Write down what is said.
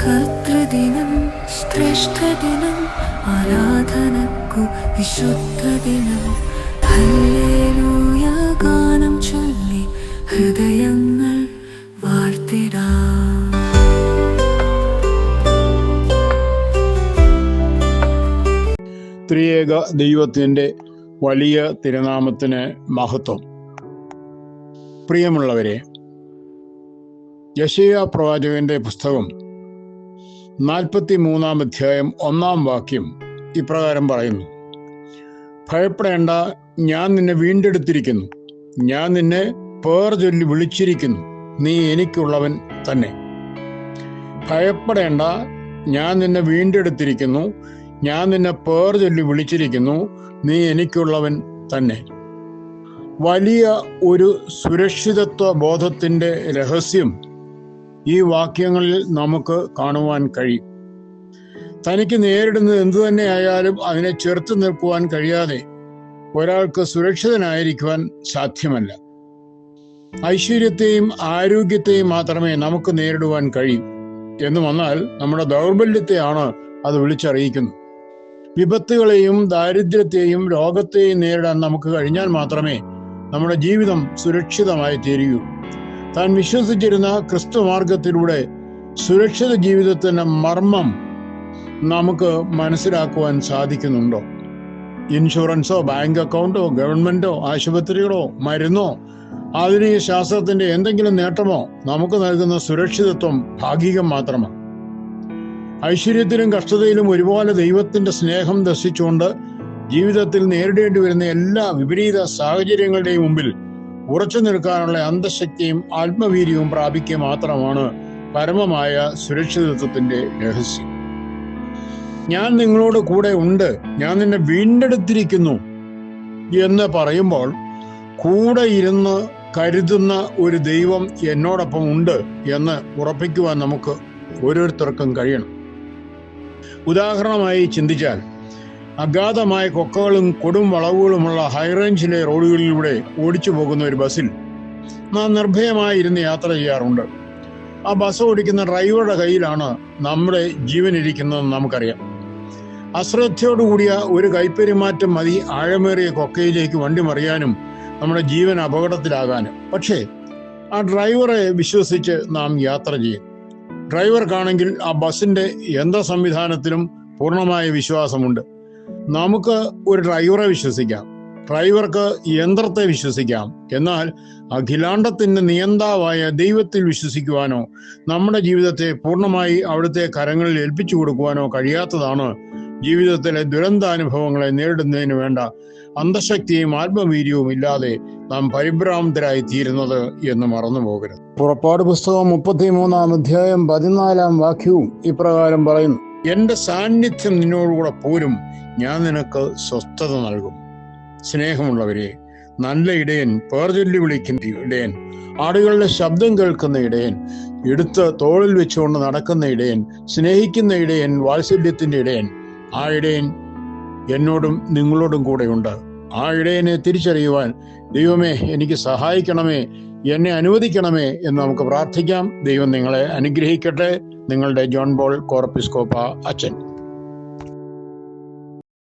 കർത്തൃദിനം ശ്രേഷ്ഠദിനം ആരാധനക്കു വിശുദ്ധദിനം. Hallelujah ഗാനം ചൊല്ലി ഹൃദയങ്ങൾ വാഴ്ത്തിടാം. ത്രിയേക ദൈവത്തിന്റെ വലിയ തിരുനാമത്തിന് മഹത്വം. പ്രിയമുള്ളവരെ യശയ പ്രവാചകന്റെ പുസ്തകം നാൽപ്പത്തി മൂന്നാം അധ്യായം ഒന്നാം വാക്യം ഇപ്രകാരം പറയുന്നു. ഭയപ്പെടേണ്ട ഞാൻ നിന്നെ വീണ്ടെടുത്തിരിക്കുന്നു. ഞാൻ നിന്നെ പേർ ചൊല്ലി വിളിച്ചിരിക്കുന്നു. നീ എനിക്കുള്ളവൻ തന്നെ. ഭയപ്പെടേണ്ട ഞാൻ നിന്നെ വീണ്ടെടുത്തിരിക്കുന്നു. ഞാൻ നിന്നെ പേർ ചൊല്ലി വിളിച്ചിരിക്കുന്നു. നീ എനിക്കുള്ളവൻ തന്നെ. വലിയ ഒരു സുരക്ഷിതത്വ ബോധത്തിന്റെ രഹസ്യം ഈ വാക്യങ്ങളിൽ നമുക്ക് കാണുവാൻ കഴിയും. തനിക്ക് നേരിടുന്നത് എന്തു തന്നെ ആയാലും അതിനെ ചെറുത്തു നിൽക്കുവാൻ കഴിയാതെ ഒരാൾക്ക് സുരക്ഷിതനായിരിക്കുവാൻ സാധ്യമല്ല. ഐശ്വര്യത്തെയും ആരോഗ്യത്തെയും മാത്രമേ നമുക്ക് നേരിടുവാൻ കഴിയൂ. എന്ന് വന്നാൽ നമ്മുടെ ദൗർബല്യത്തെയാണ് അത് വിളിച്ചറിയിക്കുന്നത്. വിപത്തുകളെയും ദാരിദ്ര്യത്തെയും രോഗത്തെയും നേരിടാൻ നമുക്ക് കഴിഞ്ഞാൽ മാത്രമേ നമ്മുടെ ജീവിതം സുരക്ഷിതമായി തീരുകയൂ താൻ വിശ്വസിച്ചിരുന്ന ക്രിസ്തു മാർഗത്തിലൂടെ സുരക്ഷിത ജീവിതത്തിന്റെ മർമ്മം നമുക്ക് മനസ്സിലാക്കുവാൻ സാധിക്കുന്നുണ്ടോ? ഇൻഷുറൻസോ ബാങ്ക് അക്കൗണ്ടോ ഗവൺമെന്റോ ആശുപത്രികളോ മരുന്നോ ആധുനിക ശാസ്ത്രത്തിന്റെ എന്തെങ്കിലും നേട്ടമോ നമുക്ക് നൽകുന്ന സുരക്ഷിതത്വം ഭാഗികം മാത്രമാണ്. ഐശ്വര്യത്തിലും കഷ്ടതയിലും ഒരുപോലെ ദൈവത്തിന്റെ സ്നേഹം ദർശിച്ചുകൊണ്ട് ജീവിതത്തിൽ നേരിടേണ്ടി വരുന്ന എല്ലാ വിപരീത സാഹചര്യങ്ങളുടെയും മുമ്പിൽ ഉറച്ചു നിൽക്കാനുള്ള അന്തശക്തിയും ആത്മവീര്യവും പ്രാപിക്കുക മാത്രമാണ് പരമമായ സുരക്ഷിതത്വത്തിന്റെ രഹസ്യം. ഞാൻ നിങ്ങളോട് കൂടെ ഉണ്ട്. ഞാൻ നിന്നെ വീണ്ടെടുത്തിരിക്കുന്നു എന്ന് പറയുമ്പോൾ കൂടെ ഇരുന്ന് കരുതുന്ന ഒരു ദൈവം എന്നോടൊപ്പം ഉണ്ട് എന്ന് ഉറപ്പിക്കുവാൻ നമുക്ക് ഓരോരുത്തർക്കും കഴിയണം. ഉദാഹരണമായി ചിന്തിച്ചാൽ അഗാധമായ കൊക്കകളും കൊടും വളവുകളുമുള്ള ഹൈറേഞ്ചിലെ റോഡുകളിലൂടെ ഓടിച്ചു പോകുന്ന ഒരു ബസ്സിൽ നാം നിർഭയമായി ഇരുന്ന് യാത്ര ചെയ്യാറുണ്ട്. ആ ബസ് ഓടിക്കുന്ന ഡ്രൈവറുടെ കയ്യിലാണ് നമ്മുടെ ജീവൻ ഇരിക്കുന്നതെന്ന് നമുക്കറിയാം. അശ്രദ്ധയോടുകൂടിയ ഒരു കൈപ്പെരുമാറ്റം മതി ആഴമേറിയ കൊക്കയിലേക്ക് വണ്ടി മറിയാനും നമ്മുടെ ജീവൻ അപകടത്തിലാകാനും. പക്ഷേ ആ ഡ്രൈവറെ വിശ്വസിച്ച് നാം യാത്ര ചെയ്യും. ഡ്രൈവർക്കാണെങ്കിൽ ആ ബസിന്റെ യന്ത്ര സംവിധാനത്തിലും പൂർണമായ വിശ്വാസമുണ്ട്. നമുക്ക് ഒരു ഡ്രൈവറെ വിശ്വസിക്കാം. ഡ്രൈവർക്ക് യന്ത്രത്തെ വിശ്വസിക്കാം. എന്നാൽ അഖിലാണ്ടത്തിന്റെ നിയന്താവായ ദൈവത്തിൽ വിശ്വസിക്കുവാനോ നമ്മുടെ ജീവിതത്തെ പൂർണമായി അവിടുത്തെ കരങ്ങളിൽ ഏൽപ്പിച്ചു കൊടുക്കുവാനോ കഴിയാത്തതാണ് ജീവിതത്തിലെ ദുരന്താനുഭവങ്ങളെ നേരിടുന്നതിന് വേണ്ട അന്തശക്തിയും ആത്മവീര്യവും ഇല്ലാതെ നാം പരിഭ്രാന്തരായി തീരുന്നത് എന്ന് മറന്നു പോകരുത്. പുറപ്പാട് പുസ്തകം മുപ്പത്തിമൂന്നാം അധ്യായം പതിനാലാം വാക്യവും ഇപ്രകാരം പറയുന്നു. എന്റെ സാന്നിധ്യം നിന്നോടുകൂടെ പോരും. ഞാൻ നിനക്ക് സ്വസ്ഥത നൽകും. സ്നേഹമുള്ളവരെ നല്ല ഇടയൻ പേർചൊല്ലി വിളിക്കുന്ന ഇടയൻ ആടുകളുടെ ശബ്ദം കേൾക്കുന്ന ഇടയൻ എടുത്ത് തോളിൽ വെച്ചുകൊണ്ട് നടക്കുന്ന ഇടയൻ സ്നേഹിക്കുന്ന ഇടയൻ വാത്സല്യത്തിന്റെ ഇടയൻ ആ ഇടയൻ എന്നോടും നിങ്ങളോടും കൂടെയുണ്ട്. ആ ഇടയനെ തിരിച്ചറിയുവാൻ ദൈവമേ എനിക്ക് സഹായിക്കണമേ എന്നെ അനുവദിക്കണമേ എന്ന് നമുക്ക് പ്രാർത്ഥിക്കാം. ദൈവം നിങ്ങളെ അനുഗ്രഹിക്കട്ടെ. നിങ്ങളുടെ ജോൺ ബോൾ കോർപ്പിസ്കോപ്പ അച്ഛൻ.